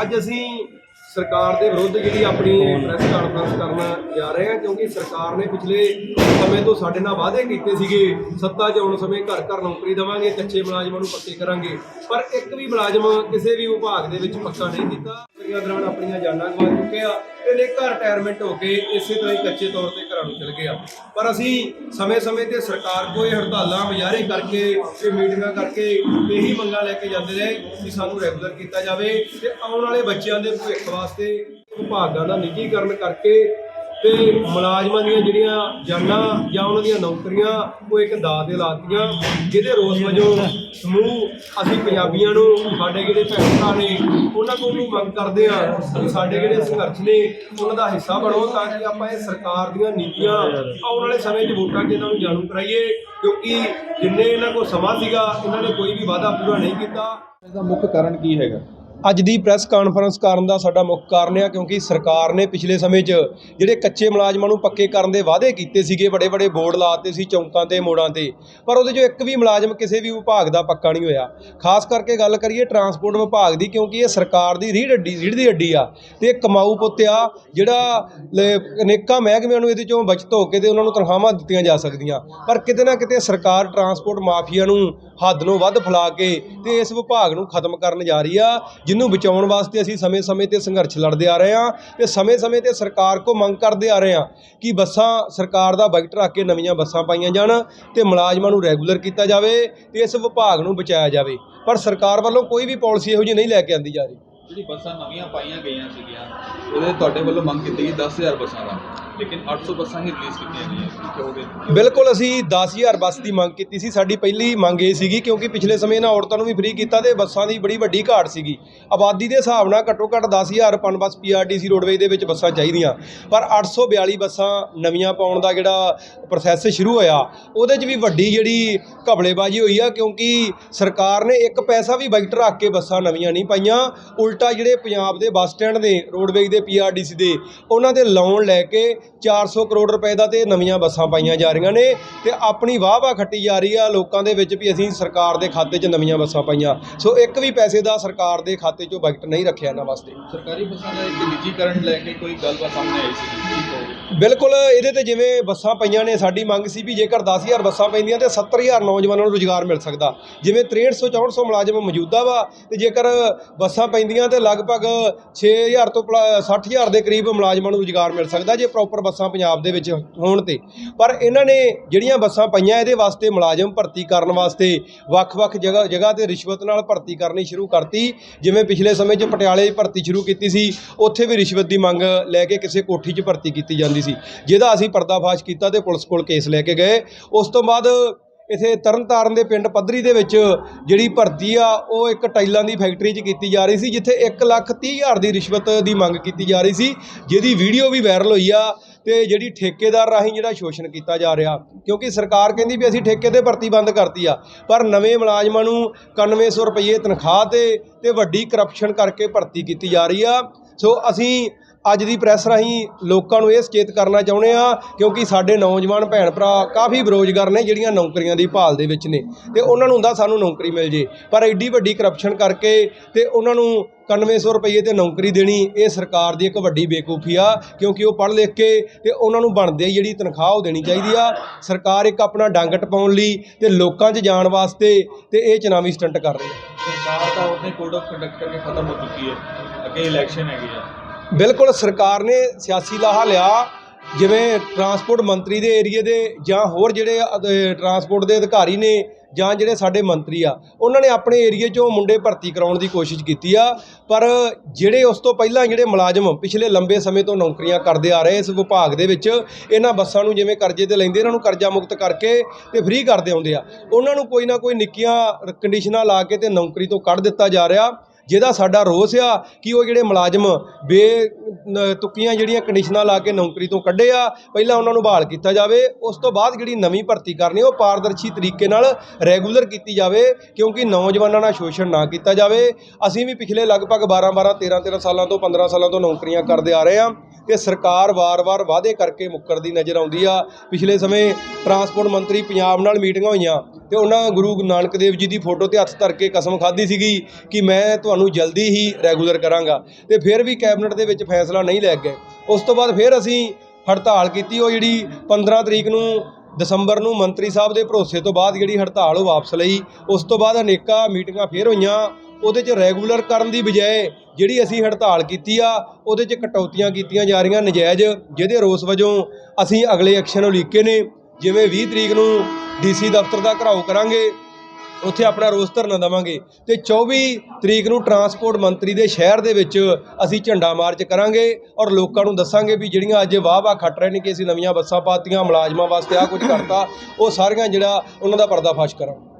ਅੱਜ ਅਸੀਂ ਸਰਕਾਰ ਦੇ ਵਿਰੁੱਧ ਜਿਹੜੀ ਆਪਣੀ ਪ੍ਰੈਸ ਕਾਨਫਰੰਸ ਕਰਨ ਜਾ ਰਹੇ ਹਾਂ ਕਿਉਂਕਿ ਸਰਕਾਰ ਨੇ ਪਿਛਲੇ ਸਮੇਂ ਤੋਂ ਸਾਡੇ ਨਾਲ ਵਾਅਦੇ ਕੀਤੇ ਸੀਗੇ ਸੱਤਾ 'ਚ ਆਉਣ ਸਮੇਂ ਘਰ ਘਰ ਨੌਕਰੀ ਦੇਵਾਂਗੇ ਕੱਚੇ ਮੁਲਾਜ਼ਮਾਂ ਨੂੰ ਪੱਕੇ ਕਰਾਂਗੇ। ਪਰ ਇੱਕ ਵੀ ਮੁਲਾਜ਼ਮ ਕਿਸੇ ਵੀ ਵਿਭਾਗ ਦੇ ਵਿੱਚ ਪੱਕਾ ਨਹੀਂ ਕੀਤਾ। ਨੌਕਰੀਆਂ ਦੌਰਾਨ ਆਪਣੀਆਂ ਜਾਨਾਂ ਗਵਾ ਚੁੱਕੇ ਆ ਤੇ ਨੇਕਾ ਰਿਟਾਇਰਮੈਂਟ ਹੋ ਕੇ ਇਸੇ ਤਰ੍ਹਾਂ ਹੀ ਕੱਚੇ ਤੌਰ ਤੇ ਘਰਾਂ ਨੂੰ ਚਲੇ ਗਏ ਆ ਪਰ ਅਸੀਂ ਸਮੇਂ-ਸਮੇਂ ਤੇ ਸਰਕਾਰ ਕੋਲ ਇਹ ਹੜਤਾਲਾਂ ਮੁਜ਼ਾਹਰੇ ਕਰਕੇ ਤੇ ਮੀਟਿੰਗਾਂ ਕਰਕੇ ਇਹੀ ਮੰਗਾਂ ਲੈ ਕੇ ਜਾਂਦੇ ਰਹੇ ਕਿ ਸਾਨੂੰ ਰੈਗੂਲਰ ਕੀਤਾ ਜਾਵੇ ਤੇ ਆਉਣ ਵਾਲੇ ਬੱਚਿਆਂ ਦੇ ਭਵਿੱਖ ਵਾਸਤੇ ਵਿਭਾਗਾਂ ਦਾ ਨਿੱਜੀਕਰਨ ਕਰਕੇ ਤੇ ਮੁਲਾਜ਼ਮਾਂ ਦੀਆਂ ਜਿਹੜੀਆਂ ਜਾਨਾਂ ਜਾਂ ਉਹਨਾਂ ਦੀਆਂ ਨੌਕਰੀਆਂ, ਉਹ ਇੱਕ ਦਾਅ ਤੇ ਲਾਤੀਆਂ ਜਿਹਦੇ ਰੋਸ ਵਜੋਂ ਸਮੂਹ ਅਸੀਂ ਪੰਜਾਬੀਆਂ ਨੂੰ, ਸਾਡੇ ਜਿਹੜੇ ਭੈਣ ਭਰਾ ਨੇ, ਉਹਨਾਂ ਕੋਲ ਵੀ ਮੰਗ ਕਰਦੇ ਆ ਕਿ ਸਾਡੇ ਜਿਹੜੇ ਸੰਘਰਸ਼ ਨੇ, ਉਹਨਾਂ ਦਾ ਹਿੱਸਾ ਬਣੋ ਤਾਂ ਕਿ ਆਪਾਂ ਇਹ ਸਰਕਾਰ ਦੀਆਂ ਨੀਤੀਆਂ ਆਉਣ ਵਾਲੇ ਸਮੇਂ 'ਚ ਵੋਟਾਂ 'ਚ ਇਹਨਾਂ ਨੂੰ ਜਾਣੂ ਕਰਾਈਏ, ਕਿਉਂਕਿ ਜਿੰਨੇ ਇਹਨਾਂ ਕੋਲ ਸਮਾਂ ਸੀਗਾ, ਇਹਨਾਂ ਨੇ ਕੋਈ ਵੀ ਵਾਅਦਾ ਪੂਰਾ ਨਹੀਂ ਕੀਤਾ। ਇਹਦਾ ਮੁੱਖ ਕਾਰਨ ਕੀ ਹੈਗਾ? ਅੱਜ ਦੀ ਪ੍ਰੈਸ ਕਾਨਫਰੰਸ ਕਰਨ ਦਾ ਸਾਡਾ ਮੁੱਖ ਕਾਰਨ ਆ, ਕਿਉਂਕਿ ਸਰਕਾਰ ਨੇ ਪਿਛਲੇ ਸਮੇਂ 'ਚ ਜਿਹੜੇ ਕੱਚੇ ਮੁਲਾਜ਼ਮਾਂ ਨੂੰ ਪੱਕੇ ਕਰਨ ਦੇ ਵਾਅਦੇ ਕੀਤੇ ਸੀਗੇ ਬੜੇ ਬੜੇ ਬੋਰਡ ਲਾਤੇ ਸੀ, ਚੌਂਕਾਂ ਤੇ, ਮੋੜਾਂ ਤੇ, ਪਰ ਉਹਦੇ 'ਚੋਂ ਇੱਕ ਵੀ ਮੁਲਾਜ਼ਮ ਕਿਸੇ ਵੀ ਵਿਭਾਗ ਦਾ ਪੱਕਾ ਨਹੀਂ ਹੋਇਆ। ਖਾਸ ਕਰਕੇ ਗੱਲ ਕਰੀਏ ਟਰਾਂਸਪੋਰਟ ਵਿਭਾਗ ਦੀ, ਕਿਉਂਕਿ ਇਹ ਸਰਕਾਰ ਦੀ ਰੀੜ ਅੱਡੀ ਰੀੜ ਦੀ ਅੱਡੀ ਆ ਤੇ ਇਹ ਕਮਾਊ ਪੁੱਤ ਆ, ਜਿਹੜਾ ਅਨੇਕਾਂ ਮਹਿਕਮਿਆਂ ਨੂੰ ਇਹਦੇ 'ਚੋਂ ਬਚਤ ਹੋ ਕੇ ਤੇ ਉਹਨਾਂ ਨੂੰ ਤਨਖਾਹਾਂ ਦਿੱਤੀਆਂ ਜਾ ਸਕਦੀਆਂ। ਪਰ ਕਿਤੇ ਨਾ ਕਿਤੇ ਸਰਕਾਰ ਟਰਾਂਸਪੋਰਟ ਮਾਫੀਆ ਨੂੰ ਹੱਦ ਨੂੰ ਵੱਧ ਫੈਲਾ ਕੇ ਤੇ ਇਸ ਵਿਭਾਗ ਨੂੰ ਖਤਮ ਕਰਨ ਜਾ ਰਹੀ ਆ ਜਿਹਨੂੰ ਬਚਾਉਣ ਵਾਸਤੇ ਅਸੀਂ ਸਮੇਂ-ਸਮੇਂ ਤੇ ਸੰਘਰਸ਼ ਲੜਦੇ ਆ ਰਹੇ ਹਾਂ ਤੇ ਸਮੇਂ-ਸਮੇਂ ਤੇ ਸਰਕਾਰ ਕੋ ਮੰਗ ਕਰਦੇ ਆ ਰਹੇ ਹਾਂ ਕਿ ਬੱਸਾਂ ਸਰਕਾਰ ਦਾ ਬਜਟ ਰੱਖ ਕੇ ਨਵੀਆਂ ਬੱਸਾਂ ਪਾਈਆਂ ਜਾਣ ਤੇ ਮੁਲਾਜ਼ਮਾਂ ਨੂੰ ਰੈਗੂਲਰ ਕੀਤਾ ਜਾਵੇ ਤੇ ਇਸ ਵਿਭਾਗ ਨੂੰ ਬਚਾਇਆ ਜਾਵੇ। ਪਰ ਸਰਕਾਰ ਵੱਲੋਂ ਕੋਈ ਵੀ ਪਾਲਿਸੀ ਇਹੋ ਜਿਹੀ ਨਹੀਂ ਲੈ ਕੇ ਆਂਦੀ ਜਾ ਰਹੀ। ਜਿਹੜੀ ਬੱਸਾਂ ਨਵੀਆਂ ਪਾਈਆਂ ਗਈਆਂ ਸੀਗੀਆਂ, ਉਹਦੇ ਤੁਹਾਡੇ ਵੱਲੋਂ ਮੰਗ ਕੀਤੀ ਗਈ 10000 ਬੱਸਾਂ ਦਾ, ਲੇਕਿਨ 800 ਬੱਸਾਂ ਹੀ ਰਿਲੀਜ਼ ਕੀਤੀਆਂ ਗਈਆਂ ਕੀ ਬਿਲਕੁਲ ਅਸੀਂ 10000 ਬੱਸ ਦੀ ਮੰਗ ਕੀਤੀ ਸੀ। ਸਾਡੀ ਪਹਿਲੀ ਮੰਗ ਇਹ ਸੀਗੀ ਕਿਉਂਕਿ ਪਿਛਲੇ ਸਮੇਂ ਨਾਲ ਔਰਤਾਂ ਨੂੰ ਵੀ ਫ੍ਰੀ ਕੀਤਾ ਤੇ ਬੱਸਾਂ ਦੀ ਬੜੀ ਵੱਡੀ ਘਾਟ ਸੀਗੀ। ਆਬਾਦੀ ਦੇ ਹਿਸਾਬ ਨਾਲ ਘੱਟੋ ਘੱਟ 10000 ਪਨ ਬੱਸ ਪੀਆਰਟੀਸੀ ਰੋਡਵੇਜ ਦੇ ਵਿੱਚ ਬੱਸਾਂ ਚਾਹੀਦੀਆਂ। ਪਰ 842 ਬੱਸਾਂ ਨਵੀਆਂ ਪਾਉਣ ਦਾ ਜਿਹੜਾ ਪ੍ਰੋਸੈਸ ਸ਼ੁਰੂ ਹੋਇਆ, ਉਹਦੇ 'ਚ ਵੀ ਵੱਡੀ ਜਿਹੜੀ ਘਬਲੇਬਾਜ਼ੀ ਹੋਈ ਆ ਕਿਉਂਕਿ ਸਰਕਾਰ ਨੇ ਇੱਕ ਪੈਸਾ ਵੀ ਬਜਟ ਰੱਖ ਕੇ ਬੱਸਾਂ ਨਵੀਆਂ ਨਹੀਂ ਪਾਈਆਂ, ਉਲਟ ਜਿਹੜੇ ਪੰਜਾਬ ਦੇ ਬੱਸ ਸਟੈਂਡ ਨੇ ਰੋਡਵੇਜ ਦੇ ਪੀਆਰਟੀਸੀ ਦੇ ਉਹਨਾਂ ਦੇ ਲੋਨ ਲੈ ਕੇ 400 ਕਰੋੜ ਰੁਪਏ ਦਾ ਤੇ ਨਵੀਆਂ ਬੱਸਾਂ ਪਾਈਆਂ ਜਾ ਰਹੀਆਂ ਨੇ ਤੇ ਆਪਣੀ ਵਾਹ-ਵਾਹ ਖੱਟੀ ਜਾ ਰਹੀ ਆ ਲੋਕਾਂ ਦੇ ਵਿੱਚ ਵੀ ਅਸੀਂ ਸਰਕਾਰ ਦੇ ਖਾਤੇ 'ਚ ਨਵੀਆਂ ਬੱਸਾਂ ਪਾਈਆਂ। ਸੋ ਇੱਕ ਵੀ ਪੈਸੇ ਦਾ ਸਰਕਾਰ ਦੇ ਖਾਤੇ 'ਚੋਂ ਬਜਟ ਨਹੀਂ ਰੱਖਿਆ ਇਹਨਾਂ ਵਾਸਤੇ। ਸਰਕਾਰੀ ਬੱਸਾਂ ਦਾ ਇੱਕ ਨਿੱਜੀਕਰਨ ਲੈ ਕੇ ਕੋਈ ਗੱਲਬਾਤ ਸਾਹਮਣੇ ਆਈ ਸੀ ਬਿਲਕੁਲ ਇਹਦੇ ਤੇ ਜਿਵੇਂ ਬੱਸਾਂ ਪਈਆਂ ਨੇ ਸਾਡੀ ਮੰਗ ਸੀ ਵੀ ਜੇਕਰ 10000 ਬੱਸਾਂ ਪੈਂਦੀਆਂ ਤੇ 70000 ਨੌਜਵਾਨਾਂ ਨੂੰ ਰੁਜ਼ਗਾਰ ਮਿਲ ਸਕਦਾ। ਜਿਵੇਂ 6300 6400 ਮੁਲਾਜ਼ਮ ਮੌਜੂਦਾ ਵਾ ਤੇ ਜੇਕਰ ਬੱਸਾਂ ਪੈਂਦੀਆਂ ਤੇ ਲਗਭਗ 6000 ਤੋਂ ਪਲਾ- 60000 ਦੇ ਕਰੀਬ ਮੁਲਾਜ਼ਮਾਂ ਨੂੰ ਰੁਜ਼ਗਾਰ ਮਿਲ ਸਕਦਾ ਜੇ ਪ੍ਰੋਪਰ ਬੱਸਾਂ ਪੰਜਾਬ ਦੇ ਵਿੱਚ ਹੋਣ ਤੇ। ਪਰ ਇਹਨਾਂ ਨੇ ਜਿਹੜੀਆਂ ਬੱਸਾਂ ਪਈਆਂ ਇਹਦੇ ਵਾਸਤੇ ਮੁਲਾਜ਼ਮ ਭਰਤੀ ਕਰਨ ਵਾਸਤੇ ਵੱਖ-ਵੱਖ ਜਗ੍ਹਾ ਜਗ੍ਹਾ ਤੇ ਰਿਸ਼ਵਤ ਨਾਲ ਭਰਤੀ ਕਰਨੀ ਸ਼ੁਰੂ ਕਰਤੀ। ਜਿਵੇਂ ਪਿਛਲੇ ਸਮੇਂ 'ਚ ਪਟਿਆਲੇ 'ਚ ਭਰਤੀ ਸ਼ੁਰੂ ਕੀਤੀ ਸੀ, ਉੱਥੇ ਵੀ ਰਿਸ਼ਵਤ ਦੀ ਮੰਗ ਲੈ ਕੇ ਕਿਸੇ ਕੋਠੀ 'ਚ ਭਰਤੀ ਕੀਤੀ ਜਾਂਦੀ ਸੀ। ਜਿਹਦਾ ਅਸੀਂ ਪਰਦਾਫਾਸ਼ ਕੀਤਾ ਤੇ ਪੁਲਿਸ ਕੋਲ ਕੇਸ ਲੈ ਕੇ ਗਏ। ਉਸ ਤੋਂ ਬਾਅਦ ਇਥੇ ਤਰਨਤਾਰਨ ਦੇ ਪਿੰਡ ਪੱਧਰੀ ਦੇ ਵਿੱਚ ਜਿਹੜੀ ਭਰਤੀ ਆ, ਉਹ ਇੱਕ ਟਾਈਲਾਂ ਦੀ ਫੈਕਟਰੀ 'ਚ ਕੀਤੀ ਜਾ ਰਹੀ ਸੀ, ਜਿੱਥੇ 1 ਲੱਖ ਤੀਹ ਹਜ਼ਾਰ ਦੀ ਰਿਸ਼ਵਤ ਦੀ ਮੰਗ ਕੀਤੀ ਜਾ ਰਹੀ ਸੀ, ਜਿਹਦੀ ਵੀਡੀਓ ਵੀ ਵਾਇਰਲ ਹੋਈ ਆ ਤੇ ਜਿਹੜੀ ਠੇਕੇਦਾਰ ਰਾਹੀਂ ਜਿਹੜਾ ਸ਼ੋਸ਼ਣ ਕੀਤਾ ਜਾ ਰਿਹਾ। ਕਿਉਂਕਿ ਸਰਕਾਰ ਕਹਿੰਦੀ ਵੀ ਅਸੀਂ ਠੇਕੇ ਤੇ ਭਰਤੀ ਬੰਦ ਕਰਤੀ ਆ, ਪਰ ਨਵੇਂ ਮੁਲਾਜ਼ਮਾਂ ਨੂੰ 9100 ਰੁਪਏ ਤਨਖਾਹ ਤੇ ਤੇ ਵੱਡੀ ਕਰਪਸ਼ਨ ਕਰਕੇ ਭਰਤੀ ਕੀਤੀ ਜਾ ਰਹੀ ਆ। ਸੋ ਅਸੀਂ ਅੱਜ ਦੀ ਪ੍ਰੈਸ ਰਾਹੀਂ ਲੋਕਾਂ ਨੂੰ ਇਹ ਸੁਚੇਤ ਕਰਨਾ ਚਾਹੁੰਦੇ ਆ ਕਿਉਂਕਿ ਸਾਡੇ ਨੌਜਵਾਨ ਭੈਣ ਭਰਾ ਕਾਫੀ ਬੇਰੁਜ਼ਗਾਰ ਨੇ ਜਿਹੜੀਆਂ ਨੌਕਰੀਆਂ ਦੀ ਭਾਲ ਦੇ ਵਿੱਚ ਨੇ ਤੇ ਉਹਨਾਂ ਨੂੰ ਹੁੰਦਾ ਸਾਨੂੰ ਨੌਕਰੀ ਮਿਲ ਜੇ। ਪਰ ਐਡੀ ਵੱਡੀ ਕਰਪਸ਼ਨ ਕਰਕੇ ਤੇ ਉਹਨਾਂ ਨੂੰ 9100 ਰੁਪਏ ਤੇ ਨੌਕਰੀ ਦੇਣੀ ਇਹ ਸਰਕਾਰ ਦੀ ਇੱਕ ਵੱਡੀ ਬੇਕੂਫੀ ਆ ਕਿਉਂਕਿ ਉਹ ਪੜ੍ਹ ਲਿਖ ਕੇ ਤੇ ਉਹਨਾਂ ਨੂੰ ਬਣਦੇ ਜਿਹੜੀ ਤਨਖਾਹ ਉਹ ਦੇਣੀ ਚਾਹੀਦੀ ਆ। ਸਰਕਾਰ ਇੱਕ ਆਪਣਾ ਡੰਗ ਟਪਾਉਣ ਲਈ ਤੇ ਲੋਕਾਂ 'ਚ ਜਾਣ ਵਾਸਤੇ ਤੇ ਇਹ ਚੁਣਾਵੀ ਸਟੰਟ ਕਰ ਰਹੀ ਹੈ। ਸਰਕਾਰ ਤਾਂ ਉਹਨੇ ਕੋਡ ਆਫ ਕੰਡਕਟ ਕਰਕੇ ਖਤਮ ਹੋ ਚੁੱਕੀ ਹੈ। ਅੱਗੇ ਇਲੈਕਸ਼ਨ ਹੈਗੀ ਆ। ਬਿਲਕੁਲ ਸਰਕਾਰ ਨੇ ਸਿਆਸੀ ਲਾਹਾ ਲਿਆ, ਜਿਵੇਂ ਟਰਾਂਸਪੋਰਟ ਮੰਤਰੀ ਦੇ ਏਰੀਏ ਦੇ ਜਾਂ ਹੋਰ ਜਿਹੜੇ ਟਰਾਂਸਪੋਰਟ ਦੇ ਅਧਿਕਾਰੀ ਨੇ ਜਾਂ ਜਿਹੜੇ ਸਾਡੇ ਮੰਤਰੀ ਆ, ਉਹਨਾਂ ਨੇ ਆਪਣੇ ਏਰੀਏ 'ਚੋਂ ਮੁੰਡੇ ਭਰਤੀ ਕਰਾਉਣ ਦੀ ਕੋਸ਼ਿਸ਼ ਕੀਤੀ ਆ। ਪਰ ਜਿਹੜੇ ਉਸ ਤੋਂ ਪਹਿਲਾਂ ਜਿਹੜੇ ਮੁਲਾਜ਼ਮ ਪਿਛਲੇ ਲੰਬੇ ਸਮੇਂ ਤੋਂ ਨੌਕਰੀਆਂ ਕਰਦੇ ਆ ਰਹੇ ਇਸ ਵਿਭਾਗ ਦੇ ਵਿੱਚ, ਇਹਨਾਂ ਬੱਸਾਂ ਨੂੰ ਜਿਵੇਂ ਕਰਜ਼ੇ ਤੇ ਲੈਂਦੇ, ਇਹਨਾਂ ਨੂੰ ਕਰਜ਼ਾ ਮੁਕਤ ਕਰਕੇ ਤੇ ਫ੍ਰੀ ਕਰਦੇ ਆਉਂਦੇ ਆ। ਉਹਨਾਂ ਨੂੰ ਕੋਈ ਨਾ ਕੋਈ ਨਿੱਕੀਆਂ ਕੰਡੀਸ਼ਨਾਂ ਲਾ ਕੇ ਤੇ ਨੌਕਰੀ ਤੋਂ ਕੱਢ ਦਿੱਤਾ ਜਾ ਰਿਹਾ। ਜਿਹਦਾ ਸਾਡਾ ਰੋਸ ਆ ਕਿ ਉਹ ਜਿਹੜੇ ਮੁਲਾਜ਼ਮ ਬੇ ਤੁੱਕੀਆਂ ਜਿਹੜੀਆਂ ਕੰਡੀਸ਼ਨਾਂ ਲਾ ਕੇ ਨੌਕਰੀ ਤੋਂ ਕੱਢੇ ਆ, ਪਹਿਲਾਂ ਉਹਨਾਂ ਨੂੰ ਬਹਾਲ ਕੀਤਾ ਜਾਵੇ, ਉਸ ਤੋਂ ਬਾਅਦ ਜਿਹੜੀ ਨਵੀਂ ਭਰਤੀ ਕਰਨੀ ਉਹ ਪਾਰਦਰਸ਼ੀ ਤਰੀਕੇ ਨਾਲ ਰੈਗੂਲਰ ਕੀਤੀ ਜਾਵੇ, ਕਿਉਂਕਿ ਨੌਜਵਾਨਾਂ ਨਾਲ ਸ਼ੋਸ਼ਣ ਨਾ ਕੀਤਾ ਜਾਵੇ। ਅਸੀਂ ਵੀ ਪਿਛਲੇ ਲਗਭਗ 12 12 13 13 ਸਾਲਾਂ ਤੋਂ 15 ਸਾਲਾਂ ਤੋਂ ਨੌਕਰੀਆਂ ਕਰਦੇ ਆ ਰਹੇ ਆ। ਤੇ ਸਰਕਾਰ ਵਾਰ-ਵਾਰ ਵਾਅਦੇ ਕਰਕੇ ਮੁੱਕਰਦੀ ਨਜ਼ਰ ਆਉਂਦੀ ਆ। ਪਿਛਲੇ ਸਮੇਂ ਟਰਾਂਸਪੋਰਟ ਮੰਤਰੀ ਪੰਜਾਬ ਨਾਲ ਮੀਟਿੰਗਾਂ ਹੋਈਆਂ ਤੇ ਉਹਨਾਂ ਗੁਰੂ ਨਾਨਕ ਦੇਵ ਜੀ ਦੀ ਫੋਟੋ ਤੇ ਹੱਥ ਧਰ ਕੇ ਕਸਮ ਖਾਧੀ ਸੀਗੀ ਕਿ ਮੈਂ ਤੁਹਾਨੂੰ ਜਲਦੀ ਹੀ ਰੈਗੂਲਰ ਕਰਾਂਗਾ ਤੇ ਫਿਰ ਵੀ ਕੈਬਨਿਟ ਦੇ ਵਿੱਚ ਫੈਸਲਾ ਨਹੀਂ ਲੈ ਗਏ। ਉਸ ਤੋਂ ਬਾਅਦ ਫਿਰ ਅਸੀਂ ਹੜਤਾਲ ਕੀਤੀ। ਉਹ ਜਿਹੜੀ 15 ਤਰੀਕ ਨੂੰ ਦਸੰਬਰ ਨੂੰ ਮੰਤਰੀ ਸਾਹਿਬ ਦੇ ਭਰੋਸੇ ਤੋਂ ਬਾਅਦ ਜਿਹੜੀ ਹੜਤਾਲ ਉਹ ਵਾਪਸ ਲਈ। ਉਸ ਤੋਂ ਬਾਅਦ ਅਨੇਕਾਂ ਮੀਟਿੰਗਾਂ ਫੇਰ ਹੋਈਆਂ। ਉਹਦੇ 'ਚ ਰੈਗੂਲਰ ਕਰਨ ਦੀ ਬਜਾਏ ਜਿਹੜੀ ਅਸੀਂ ਹੜਤਾਲ ਕੀਤੀ ਆ, ਉਹਦੇ 'ਚ ਕਟੌਤੀਆਂ ਕੀਤੀਆਂ ਜਾ ਰਹੀਆਂ ਨਜਾਇਜ਼, ਜਿਹਦੇ ਰੋਸ ਵਜੋਂ ਅਸੀਂ ਅਗਲੇ ਐਕਸ਼ਨ ਉਲੀਕੇ ਨੇ, ਜਿਵੇਂ 20 ਤਰੀਕ ਨੂੰ ਡੀਸੀ ਦਫ਼ਤਰ ਦਾ ਘਰਾਓ ਕਰਾਂਗੇ, ਉੱਥੇ ਆਪਣਾ ਰੋਸ ਧਰਨਾ ਦੇਵਾਂਗੇ ਤੇ 24 ਤਰੀਕ ਨੂੰ ਟਰਾਂਸਪੋਰਟ ਮੰਤਰੀ ਦੇ ਸ਼ਹਿਰ ਦੇ ਵਿੱਚ ਅਸੀਂ ਝੰਡਾ ਮਾਰਚ ਕਰਾਂਗੇ ਔਰ ਲੋਕਾਂ ਨੂੰ ਦੱਸਾਂਗੇ ਵੀ ਜਿਹੜੀਆਂ ਅੱਜ ਵਾਹ-ਵਾਹ ਖੱਟ ਰਹੇ ਨੇ ਕਿ ਅਸੀਂ ਨਵੀਆਂ ਬੱਸਾਂ ਪਾਤੀਆਂ, ਮੁਲਾਜ਼ਮਾਂ ਵਾਸਤੇ ਆ ਕੁਝ ਕਰਤਾ, ਉਹ ਸਾਰੀਆਂ ਜਿਹੜਾ ਉਹਨਾਂ ਦਾ ਪਰਦਾਫਾਸ਼ ਕਰਾਂਗੇ।